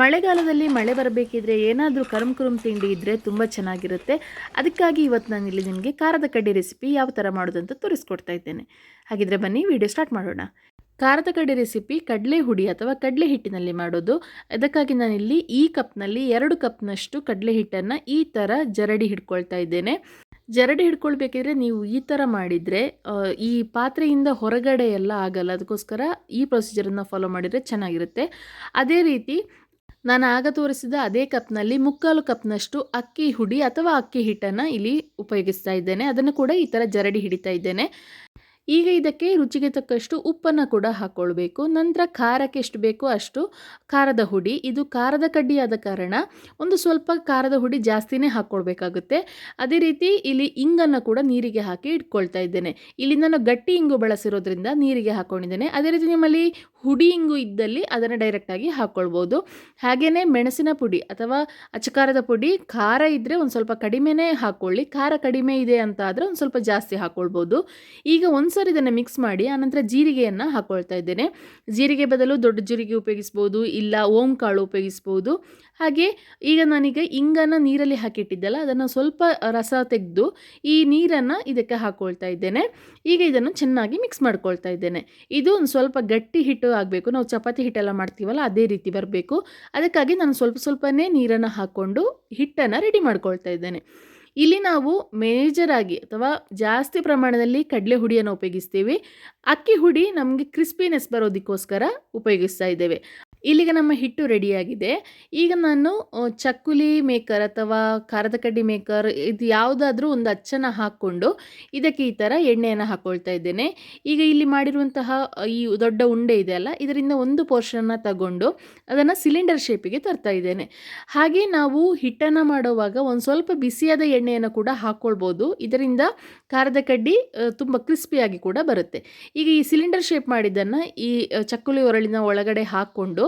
ಮಳೆಗಾಲದಲ್ಲಿ ಮಳೆ ಬರಬೇಕಿದ್ರೆ ಏನಾದರೂ ಕರಮ್ ಕುರುಮ್ ತಿಂಡಿ ಇದ್ದರೆ ತುಂಬ ಚೆನ್ನಾಗಿರುತ್ತೆ. ಅದಕ್ಕಾಗಿ ಇವತ್ತು ನಾನು ಇಲ್ಲಿ ನಿಮಗೆ ಖಾರದ ಕಡ್ಡಿ ರೆಸಿಪಿ ಯಾವ ಥರ ಮಾಡೋದಂತ ತೋರಿಸ್ಕೊಡ್ತಾ ಇದ್ದೇನೆ. ಹಾಗಿದ್ರೆ ಬನ್ನಿ ವಿಡಿಯೋ ಸ್ಟಾರ್ಟ್ ಮಾಡೋಣ. ಖಾರದ ಕಡ್ಡಿ ರೆಸಿಪಿ ಕಡಲೆ ಹುಡಿ ಅಥವಾ ಕಡಲೆ ಹಿಟ್ಟಿನಲ್ಲಿ ಮಾಡೋದು. ಅದಕ್ಕಾಗಿ ನಾನಿಲ್ಲಿ ಈ ಕಪ್ನಲ್ಲಿ ಎರಡು ಕಪ್ನಷ್ಟು ಕಡಲೆ ಹಿಟ್ಟನ್ನು ಈ ಥರ ಜರಡಿ ಹಿಡ್ಕೊಳ್ತಾ ಇದ್ದೇನೆ. ಜರಡಿ ಹಿಡ್ಕೊಳ್ಬೇಕಿದ್ರೆ ನೀವು ಈ ಥರ ಮಾಡಿದರೆ ಈ ಪಾತ್ರೆಯಿಂದ ಹೊರಗಡೆ ಎಲ್ಲ ಆಗಲ್ಲ. ಅದಕ್ಕೋಸ್ಕರ ಈ ಪ್ರೊಸೀಜರನ್ನು ಫಾಲೋ ಮಾಡಿದರೆ ಚೆನ್ನಾಗಿರುತ್ತೆ. ಅದೇ ರೀತಿ ನಾನು ಆಗ ತೋರಿಸಿದ ಅದೇ ಕಪ್ನಲ್ಲಿ ಮುಕ್ಕಾಲು ಕಪ್ನಷ್ಟು ಅಕ್ಕಿ ಹುಡಿ ಅಥವಾ ಅಕ್ಕಿ ಹಿಟ್ಟನ್ನು ಇಲ್ಲಿ ಉಪಯೋಗಿಸ್ತಾ ಇದ್ದೇನೆ. ಅದನ್ನು ಕೂಡ ಈ ಥರ ಜರಡಿ ಹಿಡಿತಾ ಇದ್ದೇನೆ. ಈಗ ಇದಕ್ಕೆ ರುಚಿಗೆ ತಕ್ಕಷ್ಟು ಉಪ್ಪನ್ನು ಕೂಡ ಹಾಕ್ಕೊಳ್ಬೇಕು ನಂತರ ಖಾರಕ್ಕೆ ಎಷ್ಟು ಬೇಕೋ ಅಷ್ಟು ಖಾರದ ಹುಡಿ. ಇದು ಖಾರದ ಕಡ್ಡಿ ಕಾರಣ ಒಂದು ಸ್ವಲ್ಪ ಖಾರದ ಹುಡಿ ಜಾಸ್ತಿನೇ ಹಾಕ್ಕೊಳ್ಬೇಕಾಗುತ್ತೆ ಅದೇ ರೀತಿ ಇಲ್ಲಿ ಇಂಗನ್ನು ಕೂಡ ನೀರಿಗೆ ಹಾಕಿ ಇಟ್ಕೊಳ್ತಾ ಇದ್ದೇನೆ. ಇಲ್ಲಿ ನಾನು ಗಟ್ಟಿ ಇಂಗು ಬಳಸಿರೋದ್ರಿಂದ ನೀರಿಗೆ ಹಾಕ್ಕೊಂಡಿದ್ದೇನೆ ಅದೇ ರೀತಿ ನಿಮ್ಮಲ್ಲಿ ಹುಡಿ ಇಂಗು ಇದ್ದಲ್ಲಿ ಅದನ್ನು ಡೈರೆಕ್ಟಾಗಿ ಹಾಕ್ಕೊಳ್ಬೋದು ಹಾಗೆಯೇ ಮೆಣಸಿನ ಪುಡಿ ಅಥವಾ ಅಚಕಾರದ ಪುಡಿ ಖಾರ ಇದ್ದರೆ ಒಂದು ಸ್ವಲ್ಪ ಕಡಿಮೆನೇ ಹಾಕ್ಕೊಳ್ಳಿ ಖಾರ ಕಡಿಮೆ ಇದೆ ಅಂತ ಆದರೆ ಒಂದು ಸ್ವಲ್ಪ ಜಾಸ್ತಿ ಹಾಕ್ಕೊಳ್ಬೋದು ಈಗ ಒಂದು ಸರಿ ಇದನ್ನು ಮಿಕ್ಸ್ ಮಾಡಿ, ಆನಂತರ ಜೀರಿಗೆಯನ್ನು ಹಾಕ್ಕೊಳ್ತಾ ಇದ್ದೇನೆ. ಜೀರಿಗೆ ಬದಲು ದೊಡ್ಡ ಜೀರಿಗೆ ಉಪಯೋಗಿಸ್ಬೋದು, ಇಲ್ಲ ಓಂ ಕಾಳು ಉಪಯೋಗಿಸ್ಬೋದು. ಹಾಗೆ ಈಗ ನಾನೀಗ ಇಂಗನ್ನು ನೀರಲ್ಲಿ ಹಾಕಿಟ್ಟಿದ್ದಲ್ಲ, ಅದನ್ನು ಸ್ವಲ್ಪ ರಸ ತೆಗೆದು ಈ ನೀರನ್ನು ಇದಕ್ಕೆ ಹಾಕ್ಕೊಳ್ತಾ ಇದ್ದೇನೆ. ಈಗ ಇದನ್ನು ಚೆನ್ನಾಗಿ ಮಿಕ್ಸ್ ಮಾಡ್ಕೊಳ್ತಾ ಇದ್ದೇನೆ. ಇದು ಒಂದು ಸ್ವಲ್ಪ ಗಟ್ಟಿ ಹಿಟ್ಟು ಆಗಬೇಕು. ನಾವು ಚಪಾತಿ ಹಿಟ್ಟೆಲ್ಲ ಮಾಡ್ತೀವಲ್ಲ, ಅದೇ ರೀತಿ ಬರಬೇಕು. ಅದಕ್ಕಾಗಿ ನಾನು ಸ್ವಲ್ಪ ಸ್ವಲ್ಪನೇ ನೀರನ್ನು ಹಾಕ್ಕೊಂಡು ಹಿಟ್ಟನ್ನು ರೆಡಿ ಮಾಡ್ಕೊಳ್ತಾ ಇದ್ದೇನೆ. ಇಲ್ಲಿ ನಾವು ಮೇಜರಾಗಿ ಅಥವಾ ಜಾಸ್ತಿ ಪ್ರಮಾಣದಲ್ಲಿ ಕಡಲೆ ಹುಡಿಯನ್ನು ಉಪಯೋಗಿಸ್ತೀವಿ. ಅಕ್ಕಿ ಹುಡಿ ನಮಗೆ ಕ್ರಿಸ್ಪಿನೆಸ್ ಬರೋದಕ್ಕೋಸ್ಕರ ಉಪಯೋಗಿಸ್ತಾ ಇದ್ದೇವೆ. ಇಲ್ಲಿಗೆ ನಮ್ಮ ಹಿಟ್ಟು ರೆಡಿಯಾಗಿದೆ ಈಗ ನಾನು ಚಕ್ಕುಲಿ ಮೇಕರ್ ಅಥವಾ ಖಾರದ ಕಡ್ಡಿ ಮೇಕರ್ ಇದು ಯಾವುದಾದ್ರೂ ಒಂದು ಅಚ್ಚನ್ನು ಹಾಕ್ಕೊಂಡು ಇದಕ್ಕೆ ಈ ಥರ ಎಣ್ಣೆಯನ್ನು ಹಾಕ್ಕೊಳ್ತಾ ಇದ್ದೇನೆ. ಈಗ ಇಲ್ಲಿ ಮಾಡಿರುವಂತಹ ಈ ದೊಡ್ಡ ಉಂಡೆ ಇದೆ ಅಲ್ಲ, ಇದರಿಂದ ಒಂದು ಪೋರ್ಷನ್ನ ತಗೊಂಡು ಅದನ್ನು ಸಿಲಿಂಡರ್ ಶೇಪಿಗೆ ತರ್ತಾ ಇದ್ದೇನೆ. ಹಾಗೆ ನಾವು ಹಿಟ್ಟನ್ನು ಮಾಡುವಾಗ ಒಂದು ಸ್ವಲ್ಪ ಬಿಸಿಯಾದ ಎಣ್ಣೆಯನ್ನು ಕೂಡ ಹಾಕ್ಕೊಳ್ಬೋದು ಇದರಿಂದ ಖಾರದ ಕಡ್ಡಿ ತುಂಬ ಕ್ರಿಸ್ಪಿಯಾಗಿ ಕೂಡ ಬರುತ್ತೆ. ಈಗ ಈ ಸಿಲಿಂಡರ್ ಶೇಪ್ ಮಾಡಿದ್ದನ್ನು ಈ ಚಕ್ಕುಲಿ ಒರಳಿನ ಒಳಗಡೆ ಹಾಕ್ಕೊಂಡು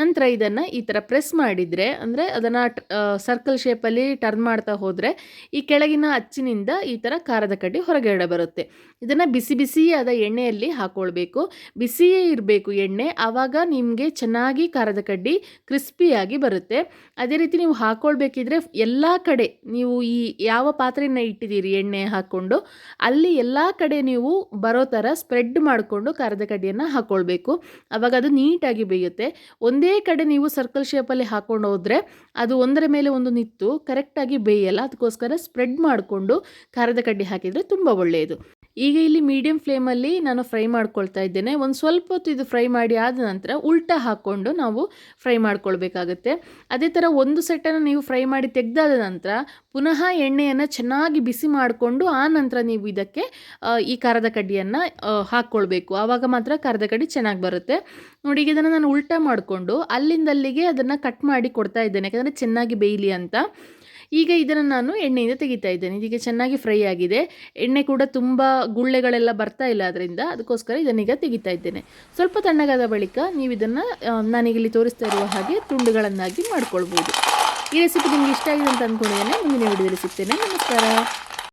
ನಂತರ ಇದನ್ನು ಈ ಥರ ಪ್ರೆಸ್ ಮಾಡಿದರೆ, ಅಂದರೆ ಅದನ್ನು ಸರ್ಕಲ್ ಶೇಪಲ್ಲಿ ಟರ್ನ್ ಮಾಡ್ತಾ ಹೋದರೆ ಈ ಕೆಳಗಿನ ಅಚ್ಚಿನಿಂದ ಈ ಥರ ಖಾರದ ಕಡ್ಡಿ ಹೊರಗಡೆ ಬರುತ್ತೆ. ಇದನ್ನು ಬಿಸಿ ಬಿಸಿಯಾದ ಎಣ್ಣೆಯಲ್ಲಿ ಹಾಕ್ಕೊಳ್ಬೇಕು ಬಿಸಿಯೇ ಇರಬೇಕು ಎಣ್ಣೆ, ಆವಾಗ ನಿಮಗೆ ಚೆನ್ನಾಗಿ ಖಾರದ ಕಡ್ಡಿ ಕ್ರಿಸ್ಪಿಯಾಗಿ ಬರುತ್ತೆ. ಅದೇ ರೀತಿ ನೀವು ಹಾಕ್ಕೊಳ್ಬೇಕಿದ್ರೆ ಎಲ್ಲ ಕಡೆ ನೀವು ಈ ಯಾವ ಪಾತ್ರೆಯನ್ನು ಇಟ್ಟಿದ್ದೀರಿ ಎಣ್ಣೆ ಹಾಕ್ಕೊಂಡು ಅಲ್ಲಿ ಎಲ್ಲ ಕಡೆ ನೀವು ಬರೋ ಥರ ಸ್ಪ್ರೆಡ್ ಮಾಡಿಕೊಂಡು ಖಾರದ ಕಡ್ಡಿಯನ್ನು ಹಾಕ್ಕೊಳ್ಬೇಕು ಆವಾಗ ಅದು ನೀಟಾಗಿ ಬೇಯುತ್ತೆ. ಒಂದೇ ಕಡೆ ನೀವು ಸರ್ಕಲ್ ಶೇಪಲ್ಲಿ ಹಾಕೊಂಡು ಹೋದರೆ ಅದು ಒಂದರ ಮೇಲೆ ಒಂದು ನಿತ್ತು ಕರೆಕ್ಟಾಗಿ ಬೇಯಲ್ಲ. ಅದಕ್ಕೋಸ್ಕರ ಸ್ಪ್ರೆಡ್ ಮಾಡಿಕೊಂಡು ಖಾರದ ಕಡ್ಡಿ ಹಾಕಿದರೆ ತುಂಬ ಒಳ್ಳೆಯದು. ಈಗ ಇಲ್ಲಿ ಮೀಡಿಯಂ ಫ್ಲೇಮಲ್ಲಿ ನಾನು ಫ್ರೈ ಮಾಡ್ಕೊಳ್ತಾ ಇದ್ದೇನೆ. ಒಂದು ಸ್ವಲ್ಪ ಹೊತ್ತು ಇದು ಫ್ರೈ ಮಾಡಿ ಆದ ನಂತರ ಉಲ್ಟ ಹಾಕ್ಕೊಂಡು ನಾವು ಫ್ರೈ ಮಾಡ್ಕೊಳ್ಬೇಕಾಗತ್ತೆ. ಅದೇ ಥರ ಒಂದು ಸೆಟ್ಟನ್ನು ನೀವು ಫ್ರೈ ಮಾಡಿ ತೆಗೆದಾದ ನಂತರ ಪುನಃ ಎಣ್ಣೆಯನ್ನು ಚೆನ್ನಾಗಿ ಬಿಸಿ ಮಾಡಿಕೊಂಡು ಆ ನಂತರ ನೀವು ಇದಕ್ಕೆ ಈ ಖಾರದ ಕಡ್ಡಿಯನ್ನು ಹಾಕ್ಕೊಳ್ಬೇಕು. ಆವಾಗ ಮಾತ್ರ ಖಾರದ ಕಡ್ಡಿ ಚೆನ್ನಾಗಿ ಬರುತ್ತೆ. ನೋಡಿ, ಈಗ ಇದನ್ನು ನಾನು ಉಲ್ಟಾ ಮಾಡಿಕೊಂಡು ಅಲ್ಲಿಂದಲ್ಲಿಗೆ ಅದನ್ನು ಕಟ್ ಮಾಡಿ ಕೊಡ್ತಾ ಇದ್ದೇನೆ. ಯಾಕಂದರೆ ಚೆನ್ನಾಗಿ ಬೇಯಲಿ ಅಂತ. ಈಗ ಇದನ್ನು ನಾನು ಎಣ್ಣೆಯಿಂದ ತೆಗಿತಾ ಇದ್ದೇನೆ. ಇದೀಗ ಚೆನ್ನಾಗಿ ಫ್ರೈ ಆಗಿದೆ. ಎಣ್ಣೆ ಕೂಡ ತುಂಬ ಗುಳ್ಳೆಗಳೆಲ್ಲ ಬರ್ತಾ ಇಲ್ಲ ಅದರಿಂದ ಅದಕ್ಕೋಸ್ಕರ ಇದನ್ನೀಗ ತೆಗಿತಾ ಇದ್ದೇನೆ. ಸ್ವಲ್ಪ ತಣ್ಣಗಾದ ಬಳಿಕ ನೀವು ಇದನ್ನು ನಾನೀಗ ಇಲ್ಲಿ ತೋರಿಸ್ತಾ ಇರುವ ಹಾಗೆ ತುಂಡುಗಳನ್ನಾಗಿ ಮಾಡ್ಕೊಳ್ಬೋದು. ಈ ರೆಸಿಪಿ ನಿಮಗೆ ಇಷ್ಟ ಆಗಿದೆ ಅಂತ ಅಂದ್ಕೊಂಡಿದ್ದೇನೆ ಮುಂದಿನ ವಿಡಿಯೋದಲ್ಲಿ ಸಿಗ್ತೇನೆ. ನಮಸ್ಕಾರ.